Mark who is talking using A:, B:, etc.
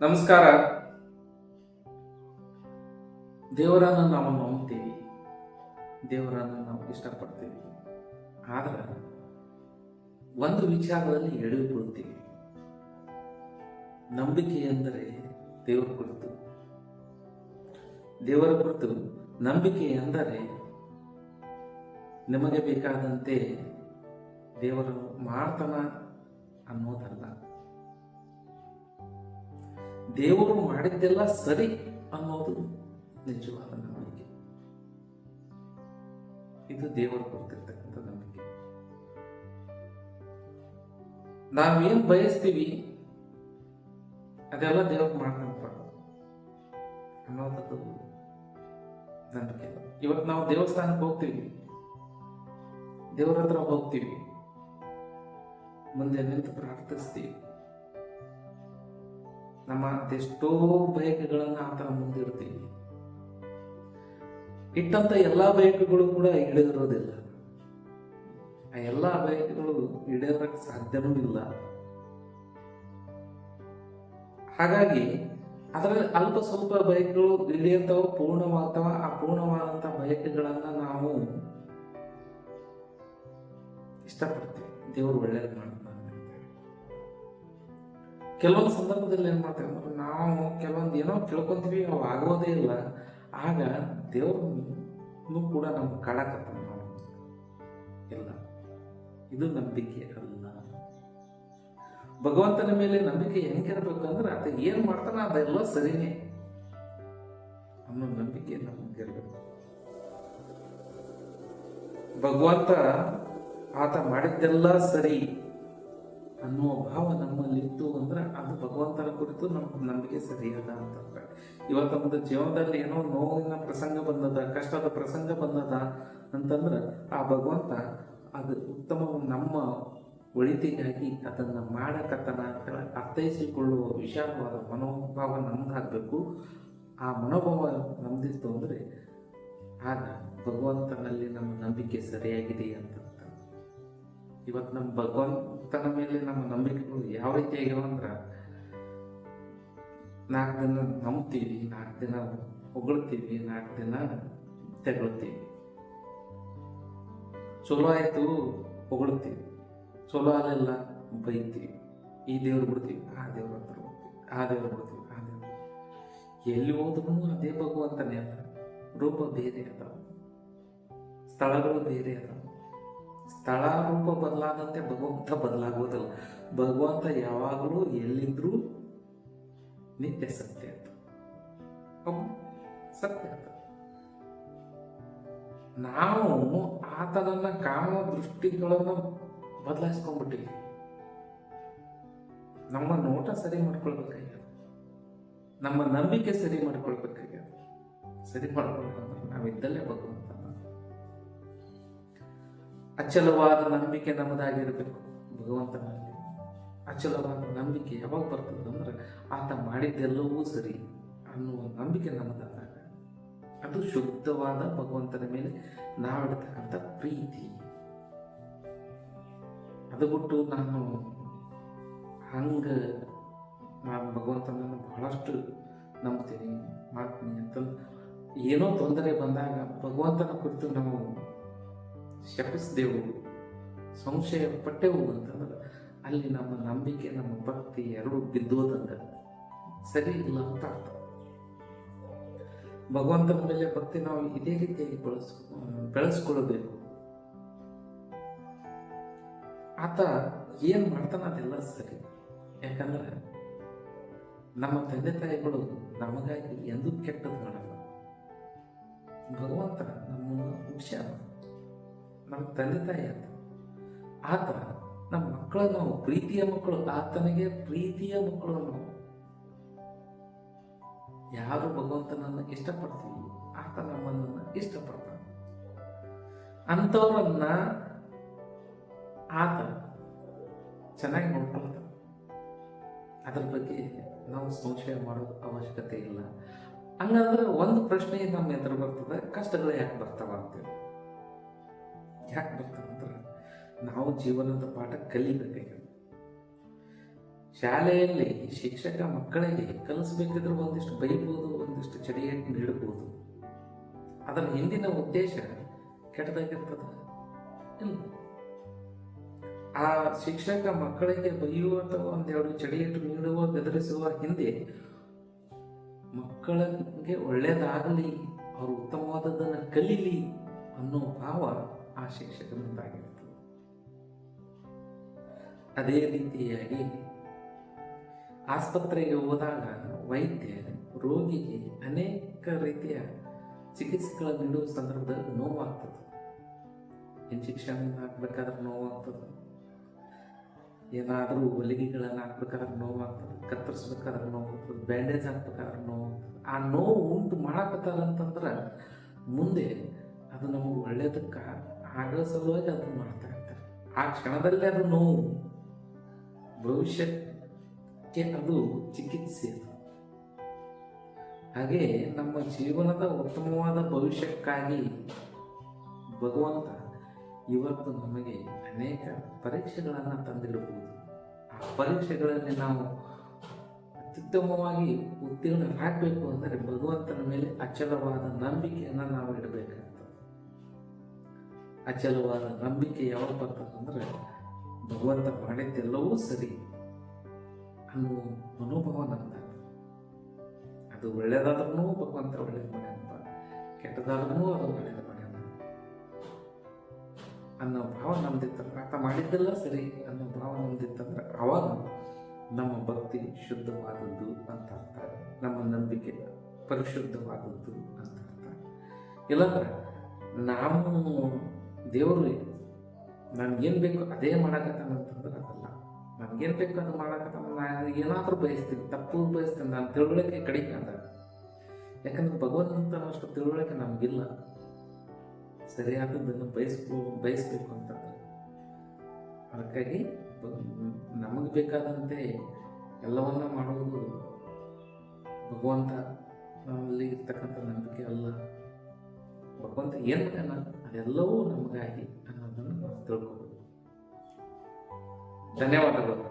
A: ನಮಸ್ಕಾರ. ದೇವರನ್ನು ನಾವು ನಂಬ್ತೀವಿ. ದೇವರನ್ನು ನಾವು ಇಷ್ಟಪಡ್ತೀವಿ. ಆದ್ರೆ ಒಂದು ವಿಚಾರದಲ್ಲಿ ಬಿಡ್ತೀವಿ ನಂಬಿಕೆ ಅಂದರೆ ದೇವರ ಕುರಿತು. ದೇವರ ಕುರಿತು ನಂಬಿಕೆ ಎಂದರೆ ನಿಮಗೆ ಬೇಕಾದಂತೆ ದೇವರು ಮಾಡ್ತಾನ ಅನ್ನೋದಲ್ಲ. ದೇವರು ಮಾಡಿದ್ದೆಲ್ಲ ಸರಿ ಅನ್ನೋದು ನಿಜವಾದ ನಂಬಿಕೆ. ಇದು ದೇವರು ಕೊಡ್ತಿರ್ತಕ್ಕಂಥ ನಂಬಿಕೆ. ನಾವೇನ್ ಬಯಸ್ತೀವಿ, ಅದೆಲ್ಲ ದೇವ್ರು ಮಾಡ್ತಾನಪ್ಪ ಅನ್ನೋದದು ನಂಬಿಕೆ. ಇವತ್ತು ನಾವು ದೇವಸ್ಥಾನಕ್ಕೆ ಹೋಗ್ತೀವಿ. ದೇವ್ರ ಹತ್ರ ಹೋಗ್ತೀವಿ. ಮುಂದೆ ನಿಂತು ಪ್ರಾರ್ಥಿಸ್ತೀವಿ. ನಮ್ಮ ಅದೆಷ್ಟೋ ಬಯಕೆಗಳನ್ನ ಆತನ ಮುಂದಿರ್ತೀವಿ ಇಟ್ಟಂತ ಎಲ್ಲಾ ಬಯಕೆಗಳು ಕೂಡ ಈಡೇರೋದಿಲ್ಲ. ಆ ಎಲ್ಲಾ ಬಯಕೆಗಳು ಈಡೇರಕ್ಕೆ ಸಾಧ್ಯವೂ ಇಲ್ಲ. ಹಾಗಾಗಿ ಅದರಲ್ಲಿ ಅಲ್ಪ ಸ್ವಲ್ಪ ಬಯಕೆಗಳು ಇಳಿಯಂಥವು ಪೂರ್ಣವಾಗ್ತವ, ಆ ಪೂರ್ಣವಾದಂಥ ಬಯಕೆಗಳನ್ನು ನಾವು ಇಷ್ಟಪಡ್ತೀವಿ. ದೇವರು ಒಳ್ಳೇದು ಮಾಡ್ತಾನೆ ಕೆಲವೊಂದು ಸಂದರ್ಭದಲ್ಲಿ ಏನು ಮಾಡ್ತೇವೆ ಅಂದ್ರೆ ನಾವು ಕೆಲವೊಂದು ಏನೋ ತಿಳ್ಕೊತೀವಿ, ಅವು ಆಗೋದೇ ಇಲ್ಲ. ಆಗ ದೇವ್ರನ್ನು ಕೂಡ ನಮ್ಗೆ ಕಾಡಕತ್ತ ಇಲ್ಲ. ಇದು ನಂಬಿಕೆ ಅಲ್ಲ. ಭಗವಂತನ ಮೇಲೆ ನಂಬಿಕೆ ಹೆಂಗಿರ್ಬೇಕು ಅಂದ್ರೆ ಆತ ಏನು ಮಾಡ್ತಾನೆ ಅದೆಲ್ಲ ಸರಿನೇ. ಅನ್ನೋ ನಂಬಿಕೆ ನಮಗಿರ್ಬೇಕು ಭಗವಂತ ಆತ ಮಾಡಿದ್ದೆಲ್ಲ ಸರಿ. ಅನ್ನುವ ಭಾವ ನಮ್ಮಲ್ಲಿ ಇತ್ತು ಅಂದ್ರೆ ಅದು ಭಗವಂತನ ಕುರಿತು ನಮ್ಮ ನಂಬಿಕೆ ಸರಿಯಲ್ಲ ಅಂತ ಇವತ್ತು ನಮ್ದು ಜೀವನದಲ್ಲಿ ಏನೋ ನೋವಿನ ಪ್ರಸಂಗ ಬಂದದ, ಕಷ್ಟದ ಪ್ರಸಂಗ ಬಂದದ ಅಂತಂದ್ರೆ ಆ ಭಗವಂತ ಅದು ಉತ್ತಮ ನಮ್ಮ ಒಳಿತಿಗಾಗಿ ಅದನ್ನು ಮಾಡಕತ್ತನ ಅಂತ ಅರ್ಥೈಸಿಕೊಳ್ಳುವ ವಿಶಾಲವಾದ ಮನೋಭಾವ ನಮ್ದಾಗಬೇಕು. ಆ ಮನೋಭಾವ ನಮ್ದಿತ್ತು ಅಂದ್ರೆ ಆಗ ಭಗವಂತನಲ್ಲಿ ನಮ್ಮ ನಂಬಿಕೆ ಸರಿಯಾಗಿದೆ ಅಂತ. ಇವತ್ತು ನಮ್ಮ ಭಗವಂತನ ಮೇಲೆ ನಮ್ಮ ನಂಬಿಕೆಗಳು ಯಾವ ರೀತಿ ಆಗ್ಯಾವ ಅಂದ್ರೆ, ನಾಲ್ಕು ದಿನ ನಂಬ್ತೀವಿ, ನಾಲ್ಕು ದಿನ ಹೊಗಳ್ತೀವಿ, ನಾಲ್ಕು ದಿನ ತೆಗಳ್ತೀವಿ. ಚಲೋ ಆಯಿತು ಹೊಗಳ್ತೀವಿ. ಚಲೋ ಆಗಲಿಲ್ಲ ಬೈತೀವಿ. ಈ ದೇವ್ರು ಬಿಡ್ತೀವಿ, ಆ ದೇವ್ರ ಹತ್ರ ಹೋಗ್ತೀವಿ, ಆ ದೇವ್ರು ಬಿಡ್ತೀವಿ, ಆ ದೇವ್ರು ಎಲ್ಲಿ ಹೋದ್ರು ಅದೇ ಭಗವಂತನೇ ಅದ. ರೂಪ ಬೇರೆ ಅದಾವ ಸ್ಥಳಗಳು ಬೇರೆ ಅದಾವ ಸ್ಥಳ ರೂಪ ಬದಲಾದಂತೆ ಭಗವಂತ ಬದಲಾಗುವುದಿಲ್ಲ. ಭಗವಂತ ಯಾವಾಗಲೂ ಎಲ್ಲಿದ್ರೂ ನಿತ್ಯ ಸತ್ಯ ಅಂತ. ಸತ್ಯ ನಾವು ಆತನನ್ನ ಕಾಮ ದೃಷ್ಟಿಗಳನ್ನು ಬದಲಾಯಿಸ್ಕೊಂಡ್ಬಿಟ್ಟಿವಿ ನಮ್ಮ ನೋಟ ಸರಿ ಮಾಡ್ಕೊಳ್ಬೇಕಾಗ್ಯದ. ನಮ್ಮ ನಂಬಿಕೆ ಸರಿ ಮಾಡ್ಕೊಳ್ಬೇಕಾಗ್ಯದ. ಸರಿ ಮಾಡ್ಕೊಳ್ಬೇಕಂದ್ರೆ ನಾವಿದ್ದಲ್ಲೇ ಭಗವಂತ. ಅಚಲವಾದ ನಂಬಿಕೆ ನಮ್ಮದಾಗಿರಬೇಕು. ಭಗವಂತನಲ್ಲಿ ಅಚಲವಾದ ನಂಬಿಕೆ ಯಾವಾಗ ಬರ್ತದೆ ಅಂದ್ರೆ ಆತ ಮಾಡಿದ್ದೆಲ್ಲವೂ ಸರಿ ಅನ್ನುವ ನಂಬಿಕೆ ನಮ್ಮದಾದಾಗ ಅದು ಶುದ್ಧವಾದ ಭಗವಂತನ ಮೇಲೆ ನಾವಿಡ್ತಕ್ಕಂಥ ಪ್ರೀತಿ. ಅದು ಬಿಟ್ಟು ನಾನು ಹಂಗ ನಾನು ಭಗವಂತನನ್ನು ಬಹಳಷ್ಟು ನಂಬ್ತೀನಿ ಮಾಡ್ತೀನಿ ಅಂತಂದು ಏನೋ ತೊಂದರೆ ಬಂದಾಗ ಭಗವಂತನ ಕುರಿತು ನಾವು ಶಪಿಸಿದೆವು ಸಂಶಯ ಪಟ್ಟೆವು ಅಂತಂದ್ರೆ ಅಲ್ಲಿ ನಮ್ಮ ನಂಬಿಕೆ, ನಮ್ಮ ಭಕ್ತಿ ಎರಡು ಬಿದ್ದೋದಂಗ. ಸರಿ ಇಲ್ಲ ಅಂತ ಅರ್ಥ. ಭಗವಂತನ ಮೇಲೆ ಭಕ್ತಿ ನಾವು ಇದೇ ರೀತಿಯಾಗಿ ಬೆಳೆಸ್, ಬೆಳೆಸ್ಕೊಳ್ಳಬೇಕು. ಆತ ಏನ್ ಮಾಡ್ತಾನ ಅದೆಲ್ಲ ಸರಿ. ಯಾಕಂದ್ರೆ ನಮ್ಮ ತಂದೆ ತಾಯಿಗಳು ನಮಗಾಗಿ ಎಂದೂ ಕೆಟ್ಟದ್ದು ಮಾಡಲ್ಲ. ಭಗವಂತ ನಮ್ಮನ್ನು ಹುಡ್ಸ್ಯಾನ ನಮ್ಮ ತಂದೆ ತಾಯಿ ಆತ. ಆತ ನಮ್ಮ ಮಕ್ಕಳನ್ನು ನಾವು, ಪ್ರೀತಿಯ ಮಕ್ಕಳು, ಆತನಿಗೆ ಪ್ರೀತಿಯ ಮಕ್ಕಳು ನಾವು. ಯಾರು ಭಗವಂತನನ್ನು ಇಷ್ಟಪಡ್ತೀವಿ ಆತ ನಮ್ಮನ್ನು ಇಷ್ಟಪಡ್ತಾನೆ. ಅಂಥವ್ರನ್ನ ಆತ ಚೆನ್ನಾಗಿ ನೋಡ್ಕೊಳ್ತಾನೆ. ಅದ್ರ ಬಗ್ಗೆ ನಾವು ಸಂಶಯ ಮಾಡೋದು ಅವಶ್ಯಕತೆ ಇಲ್ಲ. ಹಂಗಂದ್ರೆ ಒಂದು ಪ್ರಶ್ನೆ ನಮ್ಮ ಎದುರು ಬರ್ತದೆ, ಕಷ್ಟಗಳು ಯಾಕೆ ಬರ್ತಾವ ಅಂತೇಳಿ. ಯಾಕೆ ಬರ್ತದೆ ಅಂದ್ರೆ ನಾವು ಜೀವನದ ಪಾಠ ಕಲಿಬೇಕಾಗ್ಯದ ಶಾಲೆಯಲ್ಲಿ ಶಿಕ್ಷಕ ಮಕ್ಕಳಿಗೆ ಕಲಿಸ್ಬೇಕಿದ್ರೆ ಒಂದಿಷ್ಟು ಬೈಬೋದು, ಒಂದಿಷ್ಟು ಚಡಿಯನ್ನು ನೀಡಬಹುದು ಅದರ ಹಿಂದಿನ ಉದ್ದೇಶ ಕೆಟ್ಟದಾಗಿರ್ತದ? ಇಲ್ಲ. ಆ ಶಿಕ್ಷಕ ಮಕ್ಕಳಿಗೆ ಬೈಯುವ ಅಥವಾ ಒಂದೆರಡು ಚಡಿಯಟ್ಟು ನೀಡುವ, ಬೆದರಿಸುವ ಹಿಂದೆ ಮಕ್ಕಳಿಗೆ ಒಳ್ಳೆಯದಾಗಲಿ ಅವರು ಉತ್ತಮವಾದದ್ದನ್ನು ಕಲೀಲಿ ಅನ್ನೋ ಭಾವ ಆ ಶಿಕ್ಷಕ ಶಿಕ್ಷಕನಿಂದಾಗಿರ್ತದೆ ಅದೇ ರೀತಿಯಾಗಿ ಆಸ್ಪತ್ರೆಗೆ ಹೋದಾಗ ವೈದ್ಯ ರೋಗಿಗೆ ಅನೇಕ ರೀತಿಯ ಚಿಕಿತ್ಸೆಗಳನ್ನು ನೀಡುವ ಸಂದರ್ಭದಲ್ಲಿ ನೋವಾಗ್ತದೆ. ಇಂಜೆಕ್ಷನ್ ಹಾಕ್ಬೇಕಾದ್ರೆ ನೋವಾಗ್ತದೆ. ಏನಾದರೂ ಹೊಲಿಗೆಗಳನ್ನು ಹಾಕ್ಬೇಕಾದ್ರೆ ನೋವಾಗ್ತದೆ. ಕತ್ತರಿಸ್ಬೇಕಾದ್ರೆ ನೋವಾಗ್ತದೆ. ಬ್ಯಾಂಡೇಜ್ ಹಾಕ್ಬೇಕಾದ್ರೆ ನೋವಾಗ್ತದೆ. ಆ ನೋವು ಉಂಟು ಮಾಡಕತ್ತಾರ ಅಂತಂದ್ರೆ ಮುಂದೆ ಅದು ನಮಗೆ ಒಳ್ಳೇದಕ್ಕೆ ಆಗೋ ಸಲುವಾಗಿ ಅದನ್ನು ಮಾಡ್ತಾ ಇರ್ತಾರೆ. ಆ ಕ್ಷಣದಲ್ಲೇ ಅದು ನೋವು, ಭವಿಷ್ಯಕ್ಕೆ ಅದು ಚಿಕಿತ್ಸೆ. ಹಾಗೆ ನಮ್ಮ ಜೀವನದ ಉತ್ತಮವಾದ ಭವಿಷ್ಯಕ್ಕಾಗಿ ಭಗವಂತ ಇವತ್ತು ನಮಗೆ ಅನೇಕ ಪರೀಕ್ಷೆಗಳನ್ನು ತಂದಿಡಬಹುದು. ಆ ಪರೀಕ್ಷೆಗಳಲ್ಲಿ ನಾವು ಅತ್ಯುತ್ತಮವಾಗಿ ಉತ್ತೀರ್ಣರಾಗಬೇಕು ಅಂದರೆ ಭಗವಂತನ ಮೇಲೆ ಅಚಲವಾದ ನಂಬಿಕೆಯನ್ನು ನಾವು ಇಡಬೇಕಾಗ್ತದೆ. ಅಚಲವಾದ ನಂಬಿಕೆ ಯಾವಾಗ ಬರ್ತದಂದ್ರೆ ಭಗವಂತ ಮಾಡಿದ್ದೆಲ್ಲವೂ ಸರಿ ಅನ್ನೋ ಮನೋಭಾವ ನಮ್ದು ಅದು ಒಳ್ಳೇದಾದ್ರೂ ಭಗವಂತ ಒಳ್ಳೇದು ಮಾಡ್ಯಾನಪ್ಪ ಕೆಟ್ಟದಾದ್ರೂ ಅದು ಒಳ್ಳೇದು ಮಾಡ್ಯಾನ ಅನ್ನೋ ಭಾವ ನಮ್ದಿತ್ತಂದ್ರೆ ಆತ ಮಾಡಿದ್ದೆಲ್ಲ ಸರಿ ಅನ್ನೋ ಭಾವ ನಮ್ದಿತ್ತಂದ್ರೆ ಅವಾಗ ನಮ್ಮ ಭಕ್ತಿ ಶುದ್ಧವಾದದ್ದು ಅಂತ ಅರ್ಥ. ನಮ್ಮ ನಂಬಿಕೆ ಪರಿಶುದ್ಧವಾದದ್ದು ಅಂತ ಅರ್ಥ. ಇಲ್ಲಾಂದ್ರೆ ನಾವು ದೇವರು ನನಗೇನು ಬೇಕು ಅದೇ ಮಾಡಕತ್ತಾನಂತಂದ್ರೆ ಅದಲ್ಲ. ನನಗೇನು ಬೇಕು ಅದು ಮಾಡಕತ್ತಾನ ನಾನು ಏನಾದರೂ ಬಯಸ್ತೀನಿ, ತಪ್ಪು ಬಯಸ್ತೀನಿ, ನಾನು ತಿಳುವಳಿಕೆ ಕಡಿಮೆ ಅದ ಯಾಕಂದ್ರೆ ಭಗವಂತನ ಅಷ್ಟು ತಿಳುವಳಿಕೆ ನಮಗಿಲ್ಲ. ಸರಿಯಾದದ್ದನ್ನು ಬಯಸ್ಬೋ ಬಯಸ್ಬೇಕು ಅಂತಂದ್ರೆ. ಅದಕ್ಕಾಗಿ ನಮಗೆ ಬೇಕಾದಂತೆ ಎಲ್ಲವನ್ನ ಮಾಡುವುದು ಭಗವಂತ ನಮ್ಮಲ್ಲಿ ಇರ್ತಕ್ಕಂಥ ನಂಬಿಕೆ ಅಲ್ಲ. ಭಗವಂತ ಏನು ಮಾಡ್ಯಾನ? ಅದೆಲ್ಲವೂ ನಮಗಾಗಿ ಅನ್ನೋದನ್ನು ನಾವು ಧನ್ಯವಾದಗಳು.